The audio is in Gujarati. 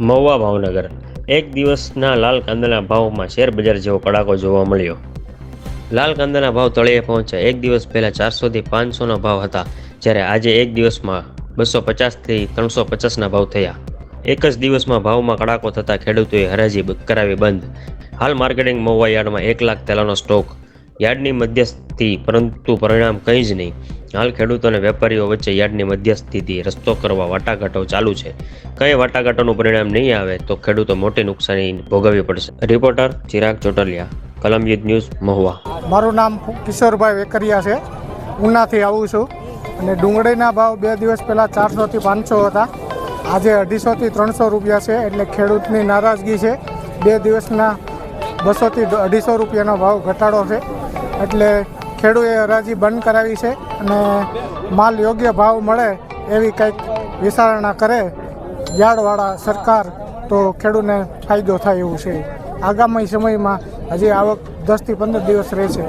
મહુવા ભાવનગર. એક દિવસના લાલ કાંદાના ભાવમાં શેર બજાર જેવો કડાકો જોવા મળ્યો. લાલ કાંદાના ભાવ તળિયે પહોંચ્યા. એક દિવસ પહેલાં ચારસોથી પાંચસોના ભાવ હતા, જ્યારે આજે એક દિવસમાં બસો પચાસથી ત્રણસો પચાસના ભાવ થયા. એક જ દિવસમાં ભાવમાં કડાકો થતાં ખેડૂતોએ હરાજી કરાવી બંધ. હાલ માર્કેટિંગ મહુવા યાર્ડમાં એક લાખ તેલાનો સ્ટોક યાર્ડની મધ્યસ્થી, પરંતુ પરિણામ કંઈ જ નહીં. હાલ ખેડૂતો અને વેપારીઓ વચ્ચે યાર્ડની મધ્યસ્થિતિ રસ્તો કરવા વાટાઘાટો ચાલુ છે. કઈ વાટાઘાટોનું પરિણામ નહીં આવે તો ખેડૂતો મોટી નુકસાની ભોગવવી પડશે. Reporter Chirag Chotaliya Kalamyuddh news, Mahuva. મારું નામ કિશોરભાઈ વેકરિયા છે. ઉનાથી આવું છું. અને ડુંગળીના ભાવ બે દિવસ પહેલાં ચારસોથી પાંચસો હતા. આજે અઢીસોથી ત્રણસો રૂપિયા છે. એટલે ખેડૂતની નારાજગી છે. બે દિવસના બસોથી અઢીસો રૂપિયાનો ભાવ ઘટાડો છે. એટલે ખેડૂએ હરાજી બંધ કરાવી છે અને માલ યોગ્ય ભાવ મળે એવી કંઈક વિચારણા કરે યાર્ડવાળા સરકાર, તો ખેડૂતને ફાયદો થાય એવું છે. આગામી સમયમાં હજી આવક દસથી પંદર દિવસ રહેશે